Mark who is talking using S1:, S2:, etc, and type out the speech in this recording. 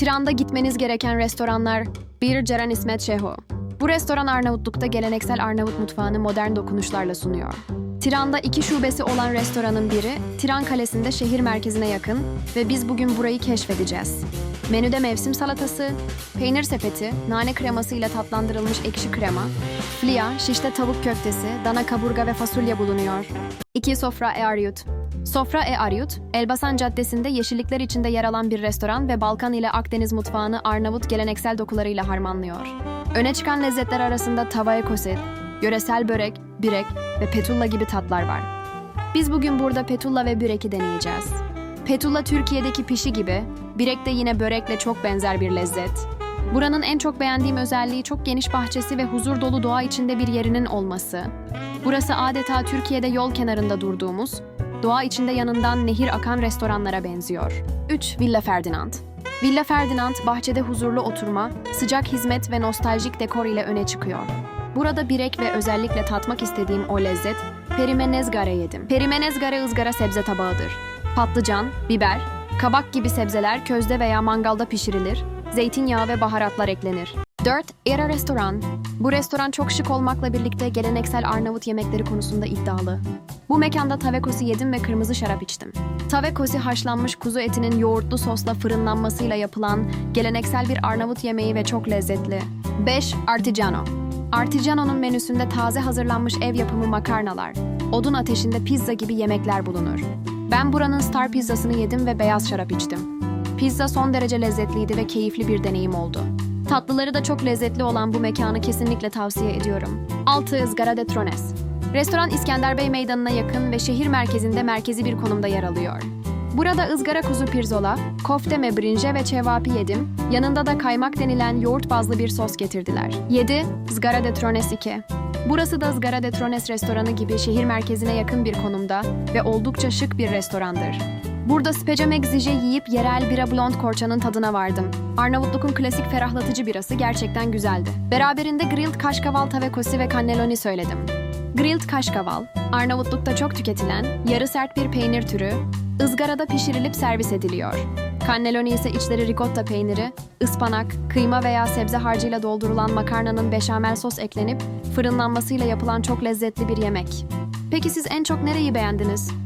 S1: Tiran'da gitmeniz gereken restoranlar Bir Ceren İsmet Şeho. Bu restoran Arnavutluk'ta geleneksel Arnavut mutfağını modern dokunuşlarla sunuyor. Tiran'da iki şubesi olan restoranın biri Tiran Kalesi'nde şehir merkezine yakın ve biz bugün burayı keşfedeceğiz. Menüde mevsim salatası, peynir sepeti, nane kreması ile tatlandırılmış ekşi krema, flia, şişte tavuk köftesi, dana kaburga ve fasulye bulunuyor. İki sofra e Aryut. Sofra e Aryut, Elbasan Caddesi'nde yeşillikler içinde yer alan bir restoran ve Balkan ile Akdeniz mutfağını Arnavut geleneksel dokularıyla harmanlıyor. Öne çıkan lezzetler arasında tavaya koset, yöresel börek, börek ve petulla gibi tatlar var. Biz bugün burada petulla ve böreki deneyeceğiz. Petulla Türkiye'deki pişi gibi, birek de yine börekle çok benzer bir lezzet. Buranın en çok beğendiğim özelliği çok geniş bahçesi ve huzur dolu doğa içinde bir yerinin olması. Burası adeta Türkiye'de yol kenarında durduğumuz, doğa içinde yanından nehir akan restoranlara benziyor. 3. Villa Ferdinand Villa Ferdinand, bahçede huzurlu oturma, sıcak hizmet ve nostaljik dekor ile öne çıkıyor. Burada birek ve özellikle tatmak istediğim o lezzet, perimenezgare yedim. Perimenezgare ızgara sebze tabağıdır. Patlıcan, biber, kabak gibi sebzeler közde veya mangalda pişirilir, zeytinyağı ve baharatlar eklenir. 4. Era Restoran. Bu restoran çok şık olmakla birlikte geleneksel Arnavut yemekleri konusunda iddialı. Bu mekanda tavekosi yedim ve kırmızı şarap içtim. Tavekosi haşlanmış kuzu etinin yoğurtlu sosla fırınlanmasıyla yapılan geleneksel bir Arnavut yemeği ve çok lezzetli. 5. Artigiano. Artigiano'nun menüsünde taze hazırlanmış ev yapımı makarnalar, odun ateşinde pizza gibi yemekler bulunur. Ben buranın star pizzasını yedim ve beyaz şarap içtim. Pizza son derece lezzetliydi ve keyifli bir deneyim oldu. Tatlıları da çok lezzetli olan bu mekanı kesinlikle tavsiye ediyorum. 6. Izgara de Trones. Restoran İskender Bey Meydanı'na yakın ve şehir merkezinde merkezi bir konumda yer alıyor. Burada ızgara kuzu pirzola, kofte mebrinje ve cevapi yedim. Yanında da kaymak denilen yoğurt bazlı bir sos getirdiler. 7. Izgara de Trones 2. Burası da Izgara de Trones restoranı gibi şehir merkezine yakın bir konumda ve oldukça şık bir restorandır. Burada Speca Megzije yiyip yerel bira blond korçanın tadına vardım. Arnavutluk'un klasik ferahlatıcı birası gerçekten güzeldi. Beraberinde grilled kaşkaval tavekosi ve cannelloni söyledim. Grilled kaşkaval, Arnavutluk'ta çok tüketilen, yarı sert bir peynir türü, ızgarada pişirilip servis ediliyor. Cannelloni ise içleri ricotta peyniri, ıspanak, kıyma veya sebze harcıyla doldurulan makarnanın beşamel sos eklenip fırınlanmasıyla yapılan çok lezzetli bir yemek. Peki siz en çok nereyi beğendiniz?